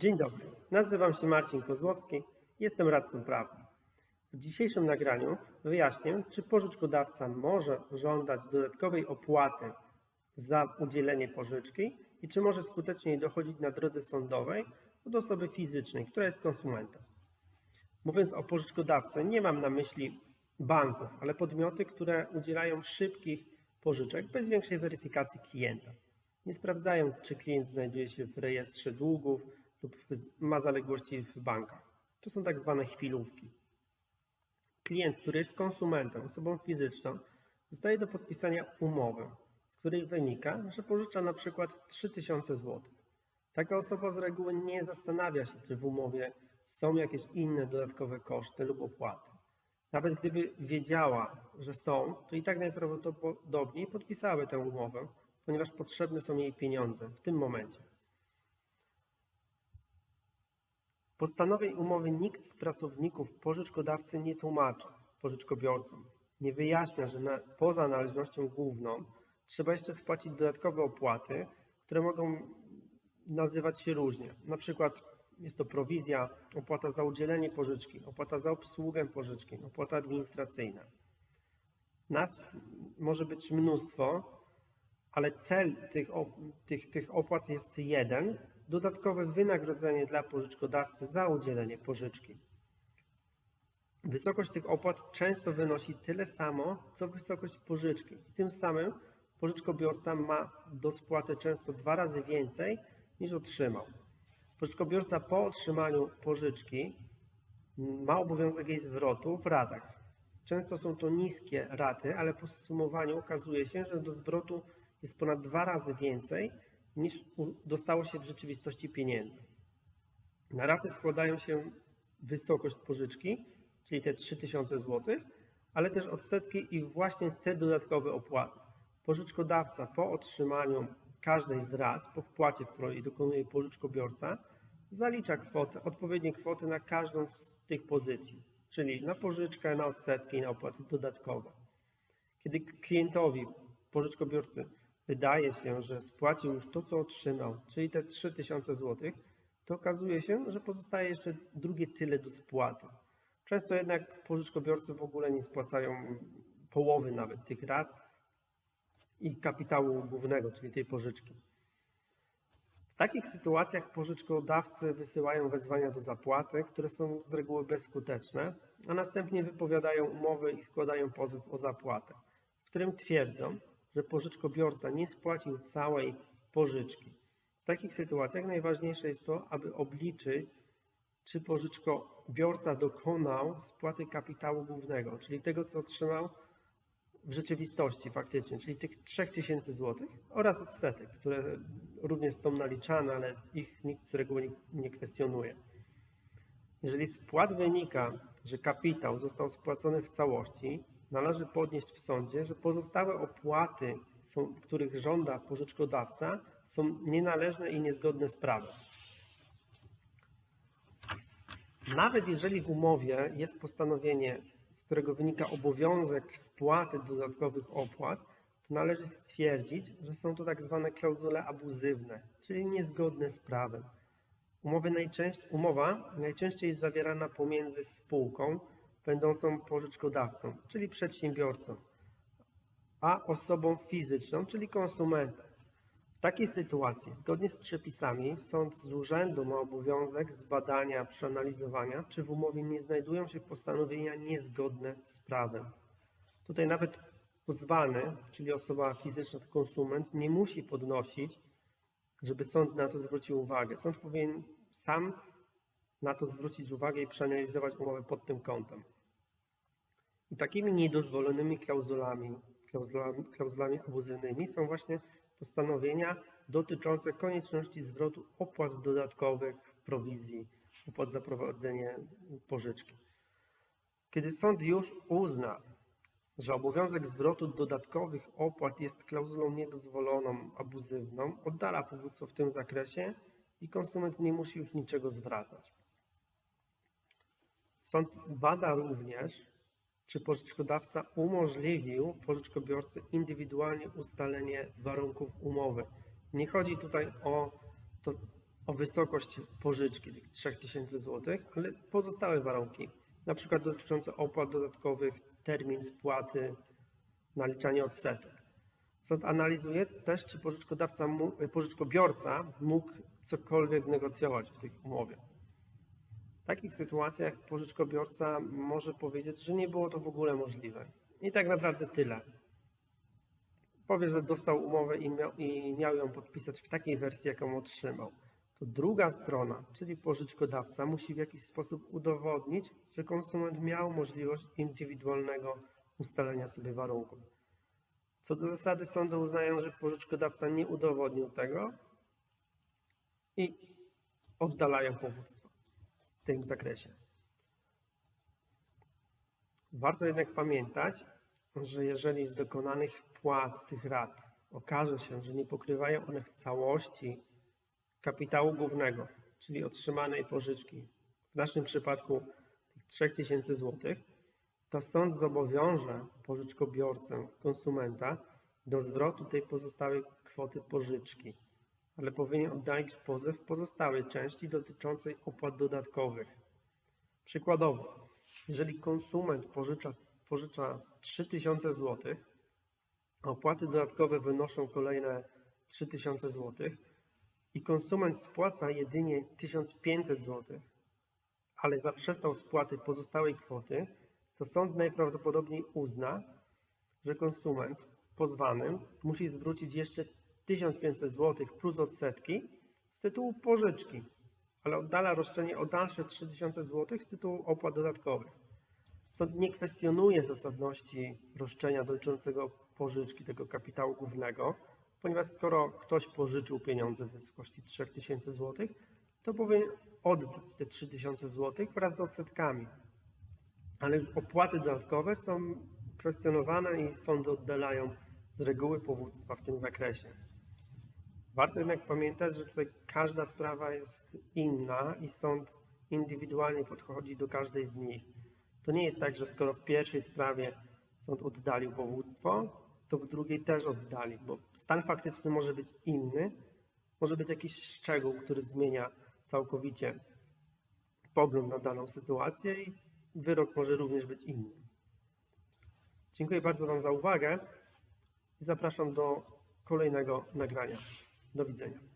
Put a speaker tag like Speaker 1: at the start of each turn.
Speaker 1: Dzień dobry, nazywam się Marcin Kozłowski, jestem radcą prawnym. W dzisiejszym nagraniu wyjaśnię, czy pożyczkodawca może żądać dodatkowej opłaty za udzielenie pożyczki i czy może skutecznie dochodzić na drodze sądowej od osoby fizycznej, która jest konsumentem. Mówiąc o pożyczkodawcy, nie mam na myśli banków, ale podmioty, które udzielają szybkich pożyczek bez większej weryfikacji klienta. Nie sprawdzają, czy klient znajduje się w rejestrze długów lub ma zaległości w bankach. To są tak zwane chwilówki. Klient, który jest konsumentem, osobą fizyczną, dostaje do podpisania umowę, z której wynika, że pożycza na przykład 3000 zł. Taka osoba z reguły nie zastanawia się, czy w umowie są jakieś inne dodatkowe koszty lub opłaty. Nawet gdyby wiedziała, że są, to i tak najprawdopodobniej podpisałaby tę umowę, ponieważ potrzebne są jej pieniądze w tym momencie. Postanowień umowy nikt z pracowników pożyczkodawcy nie tłumaczy pożyczkobiorcom. Nie wyjaśnia, że na, poza należnością główną trzeba jeszcze spłacić dodatkowe opłaty, które mogą nazywać się różnie. Na przykład jest to prowizja, opłata za udzielenie pożyczki, opłata za obsługę pożyczki, opłata administracyjna. Nas może być mnóstwo, ale cel tych, tych, tych opłat jest jeden dodatkowe wynagrodzenie dla pożyczkodawcy za udzielenie pożyczki. Wysokość tych opłat często wynosi tyle samo, co wysokość pożyczki. Tym samym pożyczkobiorca ma do spłaty często dwa razy więcej niż otrzymał. Pożyczkobiorca po otrzymaniu pożyczki ma obowiązek jej zwrotu w ratach. Często są to niskie raty, ale po sumowaniu okazuje się, że do zwrotu jest ponad dwa razy więcej niż dostało się w rzeczywistości pieniędzy. Na raty składają się wysokość pożyczki, czyli te 3000 zł, ale też odsetki i właśnie te dodatkowe opłaty. Pożyczkodawca po otrzymaniu każdej z rat, po wpłacie, której dokonuje pożyczkobiorca, zalicza kwotę, odpowiednie kwoty na każdą z tych pozycji, czyli na pożyczkę, na odsetki i na opłaty dodatkowe. Kiedy klientowi, pożyczkobiorcy, wydaje się, że spłacił już to, co otrzymał, czyli te 3000 zł, to okazuje się, że pozostaje jeszcze drugie tyle do spłaty. Często jednak pożyczkobiorcy w ogóle nie spłacają połowy nawet tych rat i kapitału głównego, czyli tej pożyczki. W takich sytuacjach pożyczkodawcy wysyłają wezwania do zapłaty, które są z reguły bezskuteczne, a następnie wypowiadają umowy i składają pozew o zapłatę, w którym twierdzą, że pożyczkobiorca nie spłacił całej pożyczki. W takich sytuacjach najważniejsze jest to, aby obliczyć, czy pożyczkobiorca dokonał spłaty kapitału głównego, czyli tego, co otrzymał w rzeczywistości faktycznie, czyli tych 3000 zł oraz odsetek, które również są naliczane, ale ich nikt z reguły nie, kwestionuje. Jeżeli z płat wynika, że kapitał został spłacony w całości, należy podnieść w sądzie, że pozostałe opłaty, są, których żąda pożyczkodawca, są nienależne i niezgodne z prawem. Nawet jeżeli w umowie jest postanowienie, z którego wynika obowiązek spłaty dodatkowych opłat, to należy stwierdzić, że są to tak zwane klauzule abuzywne, czyli niezgodne z prawem. Umowy najczęściej, umowa najczęściej jest zawierana pomiędzy spółką będącą pożyczkodawcą, czyli przedsiębiorcą, a osobą fizyczną, czyli konsumentem. W takiej sytuacji, zgodnie z przepisami, sąd z urzędu ma obowiązek zbadania, przeanalizowania, czy w umowie nie znajdują się postanowienia niezgodne z prawem. Tutaj nawet pozwany, czyli osoba fizyczna, konsument, nie musi podnosić, żeby sąd na to zwrócił uwagę. Sąd powinien sam na to zwrócić uwagę i przeanalizować umowę pod tym kątem. I takimi niedozwolonymi klauzulami, klauzulami, klauzulami abuzywnymi są właśnie postanowienia dotyczące konieczności zwrotu opłat dodatkowych, prowizji, opłat za prowadzenie pożyczki. Kiedy sąd już uzna, że obowiązek zwrotu dodatkowych opłat jest klauzulą niedozwoloną, abuzywną, oddala powództwo w tym zakresie i konsument nie musi już niczego zwracać. Sąd bada również, czy pożyczkodawca umożliwił pożyczkobiorcy indywidualnie ustalenie warunków umowy. Nie chodzi tutaj o to, o wysokość pożyczki tych 3000 zł, ale pozostałe warunki, na przykład dotyczące opłat dodatkowych, termin spłaty, naliczanie odsetek. Sąd analizuje też, czy pożyczkodawca, mógł- pożyczkobiorca mógł cokolwiek negocjować w tej umowie. W takich sytuacjach pożyczkobiorca może powiedzieć, że nie było to w ogóle możliwe. I tak naprawdę tyle. Powie, że dostał umowę i miał, i miał ją podpisać w takiej wersji, jaką otrzymał. To druga strona, czyli pożyczkodawca, musi w jakiś sposób udowodnić, że konsument miał możliwość indywidualnego ustalenia sobie warunków. Co do zasady sądy uznają, że pożyczkodawca nie udowodnił tego i oddalają powództwo tym zakresie. Warto jednak pamiętać, że jeżeli z dokonanych wpłat tych rat okaże się, że nie pokrywają one w całości kapitału głównego, czyli otrzymanej pożyczki, w naszym przypadku tych 3000 zł, to sąd zobowiąże pożyczkobiorcę, konsumenta do zwrotu tej pozostałej kwoty pożyczki, ale powinien oddalić pozew pozostałej części dotyczącej opłat dodatkowych. Przykładowo, jeżeli konsument pożycza, pożycza 3000 zł, a opłaty dodatkowe wynoszą kolejne 3000 zł i konsument spłaca jedynie 1500 zł, ale zaprzestał spłaty pozostałej kwoty, to sąd najprawdopodobniej uzna, że konsument pozwanym musi zwrócić jeszcze 1500 zł plus odsetki z tytułu pożyczki, ale oddala roszczenie o dalsze 3000 zł z tytułu opłat dodatkowych. Sąd nie kwestionuje zasadności roszczenia dotyczącego pożyczki tego kapitału głównego, ponieważ skoro ktoś pożyczył pieniądze w wysokości 3000 zł, to powinien oddać te 3000 zł wraz z odsetkami. Ale już opłaty dodatkowe są kwestionowane i sądy oddalają z reguły powództwa w tym zakresie. Warto jednak pamiętać, że tutaj każda sprawa jest inna i sąd indywidualnie podchodzi do każdej z nich. To nie jest tak, że skoro w pierwszej sprawie sąd oddalił powództwo, to w drugiej też oddali, bo stan faktyczny może być inny, może być jakiś szczegół, który zmienia całkowicie pogląd na daną sytuację i wyrok może również być inny. Dziękuję bardzo Wam za uwagę i zapraszam do kolejnego nagrania. Do widzenia.